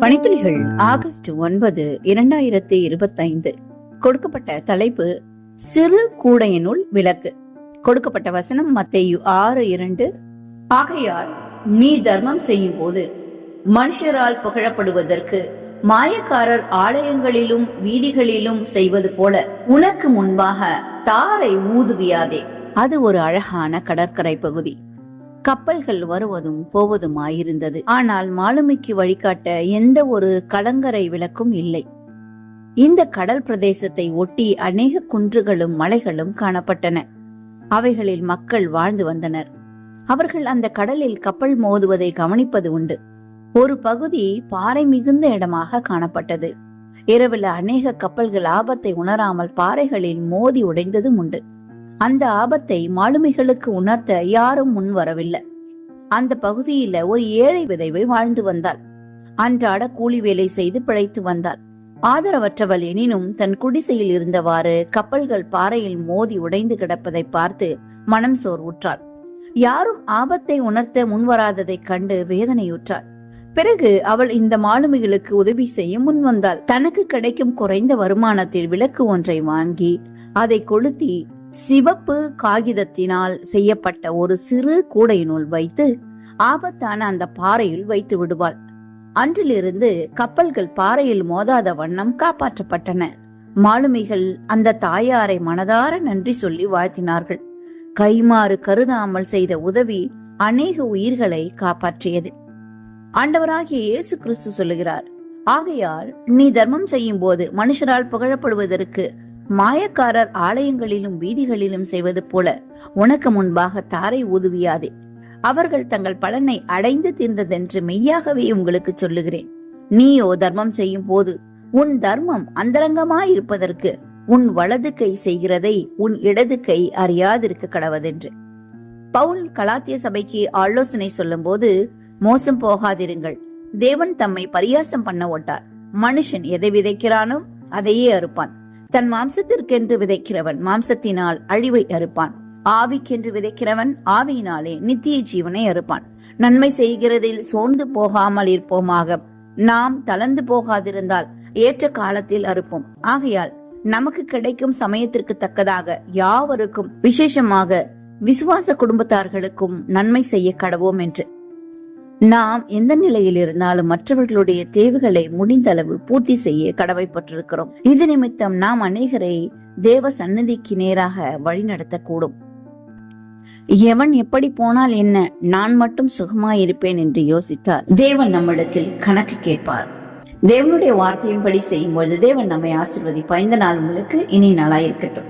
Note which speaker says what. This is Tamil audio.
Speaker 1: பனித்துளிகள் ஆகஸ்ட் ஒன்பது இரண்டாயிரத்தி இருபத்தைந்து. கொடுக்கப்பட்ட தலைப்பு சிறு கூடையினுள் விளக்கு. கொடுக்கப்பட்ட வசனம் மத்தேயு ஆறு இரண்டு. ஆகையால் நீ தர்மம் செய்யும் போது மனுஷரால் புகழப்படுவதற்கு மாயக்காரர் ஆலயங்களிலும் வீதிகளிலும் செய்வது போல உனக்கு முன்பாக தாரை ஊதுவியாதே. அது ஒரு அழகான கடற்கரை பகுதி. கப்பல்கள் வருவதும் போவதுமாயிருந்தது. ஆனால் மாலுமிக்கு வழிகாட்ட எந்த ஒரு கலங்கரை விளக்கும் இல்லை. இந்த கடல் பிரதேசத்தை ஒட்டி அநேக குன்றுகளும் மலைகளும் காணப்பட்டன. அவைகளில் மக்கள் வாழ்ந்து வந்தனர். அவர்கள் அந்த கடலில் கப்பல் மோதுவதை கவனிப்பது உண்டு. ஒரு பகுதி பாறை மிகுந்த இடமாக காணப்பட்டது. இரவில் அநேக கப்பல்கள் ஆபத்தை உணராமல் பாறைகளில் மோதி உடைந்ததும் உண்டு. அந்த ஆபத்தை மாலுமிகளுக்கு உணர்த்த யாரும் முன் வரவில்லை அந்த பகுதியில ஒரு ஏழை விதைவை வாழ்ந்து வந்தாள். அன்றாட கூலி வேலை செய்து பிழைத்து வந்தாள். ஆதரவற்றவள் எனினும் தன் குடிசையில் இருந்தவாறு கப்பல்கள் பாறையில் மோதி உடைந்து கிடப்பதை பார்த்து மனம் சோர்வுற்றாள். யாரும் ஆபத்தை உணர்த்த முன்வராததைக் கண்டு வேதனையுற்றாள். பிறகு அவள் இந்த மாலுமிகளுக்கு உதவி செய்ய முன்வந்தாள் தனக்கு கிடைக்கும் குறைந்த வருமானத்தில் விளக்கு ஒன்றை வாங்கி அதை கொளுத்தி சிவப்பு காகிதத்தினால் செய்யப்பட்ட ஒரு சிறு கூடையினுள் வைத்து ஆபத்தான அந்த பாறையில் வைத்து விடுவாள். அன்றிலிருந்து கப்பல்கள் பாறையில் மோதாத வண்ணம் காப்பாற்றப்பட்டன. மாலுமிகள் அந்த தாயாரை மனதார நன்றி சொல்லி வாழ்த்தினார்கள். கைமாறு கருதாமல் செய்த உதவி அநேக உயிர்களை காப்பாற்றியது. ஆண்டவராகிய இயேசு கிறிஸ்து சொல்லுகிறார் ஆகையால் நீ தர்மம் செய்யும் போது மனுஷரால் புகழப்படுவதற்கு மாயக்காரர் ஆலயங்களிலும் வீதிகளிலும் செய்வது போல உனக்கு முன்பாக தாரை ஊதுவியாதே. அவர்கள் தங்கள் பலனை அடைந்து தீர்ந்ததென்று மெய்யாகவே உங்களுக்கு சொல்லுகிறேன். நீயோ தர்மம் செய்யும் போது உன் தர்மம் அந்தரங்கமாயிருப்பதற்கு உன் வலது கை செய்கிறதை உன் இடது கை அறியாதிருக்க கடவதென்று. பவுல் கலாத்திய சபைக்கு ஆலோசனை சொல்லும்போது மோசம் போகாதிருங்கள். தேவன் தம்மை பரியாசம் பண்ண ஒட்டார் மனுஷன் எதை விதைக்கிறானோ அதையே அறுப்பான். தன் மாம்சத்திற்கென்று விதைக்கிறவன் மாம்சத்தினால் அழிவை அறுப்பான். ஆவிக்கென்று விதைக்கிறவன் ஆவியினாலே நித்திய ஜீவனை அறுப்பான். நன்மை செய்கிறதில் சோர்ந்து போகாமல் இருப்போமாக. நாம் தளர்ந்து போகாதிருந்தால் ஏற்ற காலத்தில் அறுப்போம். ஆகையால் நமக்கு கிடைக்கும் சமயத்திற்கு தக்கதாக யாவருக்கும் விசேஷமாக விசுவாச குடும்பத்தார்களுக்கும் நன்மை செய்ய கடவோம் என்று. நாம் எந்த நிலையில் இருந்தாலும் மற்றவர்களுடைய தேவைகளை முடிந்த அளவு பூர்த்தி செய்ய கடமைப்பட்டிருக்கிறோம். இது நிமித்தம் நாம் அநேகரை தேவ சந்நிதிக்கு நேராக வழிநடத்தக்கூடும். எவன் எப்படி போனால் என்ன? நான் மட்டும் சுகமாயிருப்பேன் என்று யோசித்தார். தேவன் நம்மிடத்தில் கணக்கு கேட்பார். தேவனுடைய வார்த்தையின்படி செய்யும்பொழுது தேவன் நம்மை ஆசிர்வதி இந்த நாள் உங்களுக்கு இனி நாளாயிருக்கட்டும்.